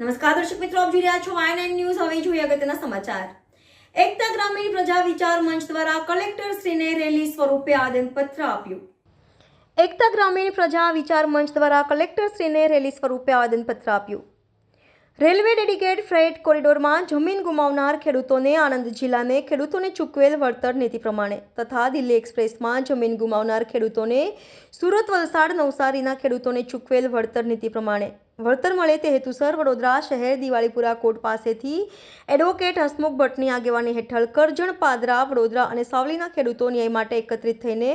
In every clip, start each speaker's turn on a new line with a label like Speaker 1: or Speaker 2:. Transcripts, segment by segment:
Speaker 1: નમસ્કાર દર્શક મિત્રો, આપ જોઈ રહ્યા છો આઈ નાઇન ન્યૂઝ હવે જોઈએ અગત્યના સમાચાર. એકતા ગ્રામીણ પ્રજા વિચાર મંચ દ્વારા કલેક્ટર શ્રીને રેલી સ્વરૂપે આવેદનપત્ર આપ્યું. એકતા ગ્રામીણ પ્રજા વિચાર મંચ દ્વારા કલેક્ટર શ્રીને રેલી સ્વરૂપે આવેદનપત્ર આપ્યું. રેલવે ડેડિકેટ ફ્રેટ કોરિડોરમાં જમીન ગુમાવનાર ખેડૂતોને આણંદ જિલ્લાને ખેડૂતોને ચૂકવેલ વળતર નીતિ પ્રમાણે તથા દિલ્હી એક્સપ્રેસમાં જમીન ગુમાવનાર ખેડૂતોને સુરત, વલસાડ, નવસારીના ખેડૂતોને ચૂકવેલ વળતર નીતિ પ્રમાણે વળતર મળે તે હેતુસર વડોદરા શહેર, દિવાળીપુરા કોર્ટ પાસેથી એડવોકેટ હસમુખ ભટ્ટની આગેવાની હેઠળ કરજણ પાદરા, વડોદરા અને સાવલીના ખેડૂતો ન્યાય માટે એકત્રિત થઈને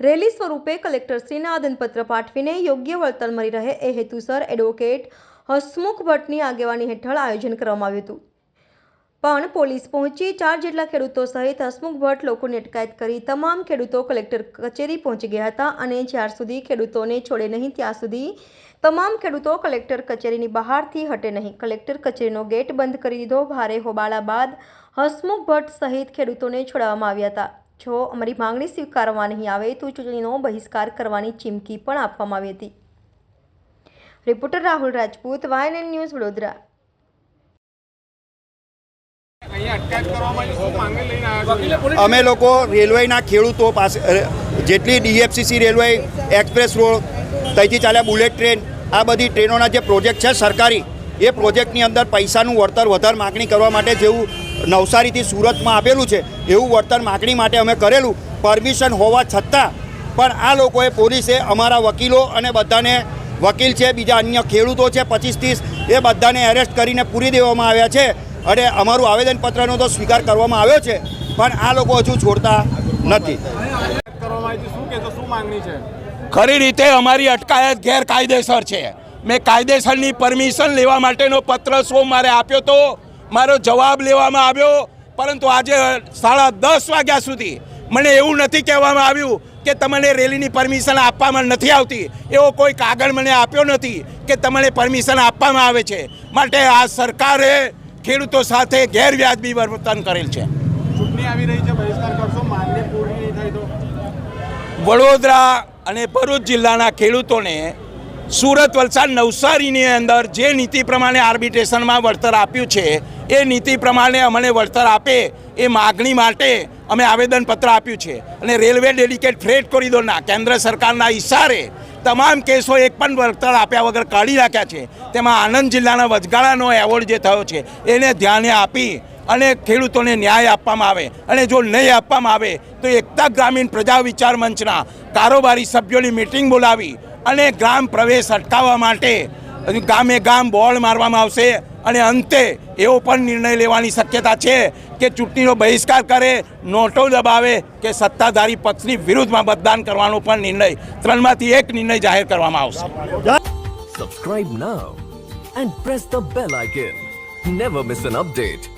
Speaker 1: રેલી સ્વરૂપે કલેક્ટરશ્રીને આદનપત્ર પાઠવીને યોગ્ય વળતર મળી રહે એ હેતુસર એડવોકેટ હસમુખ ભટ્ટની આગેવાની હેઠળ આયોજન કરવામાં આવ્યું હતું. પણ પોલીસ પહોંચી ચાર જેટલા ખેડૂતો સહિત હસમુખ ભટ્ટ લોકોની અટકાયત કરી તમામ ખેડૂતો કલેક્ટર કચેરી પહોંચી ગયા હતા અને જ્યાર સુધી ખેડૂતોને છોડે નહીં ત્યાં સુધી તમામ ખેડૂતો કલેક્ટર કચેરીની બહારથી હટે નહીં. કલેક્ટર કચેરીનો ગેટ બંધ કરી દીધો. ભારે હોબાળા બાદ હસમુખ ભટ્ટ સહિત ખેડૂતોને છોડાવવામાં આવ્યા હતા. જો અમારી માંગણી સ્વીકારવા નહીં આવે તો ચૂંટણીનો બહિષ્કાર કરવાની ચીમકી પણ આપવામાં આવી હતી. Reporter Rahul Rajput YNN news Vadodara.
Speaker 2: અમે લોકો રેલવેના ખેડૂતો પાસે જેટલી ડીએફસીસી રેલવે એક્સપ્રેસ રોડ ત્યાંથી ચાલ્યા બુલેટ ટ્રેન આ બધી ટ્રેનોના જે પ્રોજેક્ટ છે સરકારી એ પ્રોજેક્ટની અંદર પૈસાનું વળતર વધારે માગણી કરવા માટે જેવું નવસારીથી સુરતમાં આપેલું છે એવું વળતર માગણી માટે અમે કરેલું. પરમિશન હોવા છતાં પણ આ લોકોએ પોલીસે અમારા વકીલો અને બધાને વકીલ છે, બીજા અન્ય ખેડૂતો છે, પચીસ ત્રીસ, એ બધાને એરેસ્ટ કરીને પૂરી દેવામાં આવ્યા છે. અને અમારું આવેદનપત્રનો તો સ્વીકાર કરવામાં આવ્યો છે, પણ આ લોકો હજુ છોડતા નથી.
Speaker 3: ખરી રીતે અમારી અટકાયત ગેરકાયદેસર છે. મેં કાયદેસરની પરમિશન લેવા માટેનો પત્ર શો મારે આપ્યો તો, મારો જવાબ લેવામાં આવ્યો, પરંતુ આજે સાડા દસ વાગ્યા સુધી મને એવું નથી કહેવામાં આવ્યું કે તમને રેલીની પરમિશન આપવામાં નથી આવતી. એવો કોઈ કાગળ મને આપ્યો નથી કે તમને પરમિશન આપવામાં આવે છે. માટે આ સરકારે ખેડૂતો સાથે ગેરવ્યાજબી વર્તન કરેલ છે.
Speaker 4: ચૂંટણી આવી રહી છે
Speaker 3: વડોદરા અને ભરૂચ જિલ્લાના ખેડૂતોને સુરત વલસાડ નવસારીની અંદર જે નીતિ પ્રમાણે આર્બિટ્રેશનમાં વળતર આપ્યું છે એ નીતિ પ્રમાણે અમને વળતર આપે એ માગણી માટે અમે આવેદનપત્ર આપ્યું છે અને રેલવે ડેડિકેટ ફ્રેટ કોરિડોરના કેન્દ્ર સરકારના ઇશારે તમામ કેસો એક પણ વળતર આપ્યા વગર કાઢી નાખ્યા છે. તેમાં આણંદ જિલ્લાના વચગાળાનો એવોર્ડ જે થયો છે, એને ધ્યાને આપી અને ખેડૂતોને ન્યાય આપવામાં આવે અને જો નહીં આપવામાં આવે તો એકતા ગ્રામીણ પ્રજા વિચાર મંચના કારોબારી સભ્યોની મિટિંગ બોલાવી અને ગ્રામ પ્રવેશ અટકાવવા માટે ગામે ગામ બોલ મારવામાં આવશે અને અંતે એવો પણ નિર્ણય લેવાની શક્યતા છે કે ચૂંટણીનો બહિષ્કાર કરે, નોટો દબાવે કે સત્તાધારી પક્ષની વિરુદ્ધમાં મતદાન કરવાનો પણ નિર્ણય. ત્રણમાંથી એક નિર્ણય જાહેર કરવામાં આવશે.
Speaker 5: Subscribe now and press the bell icon never miss an update.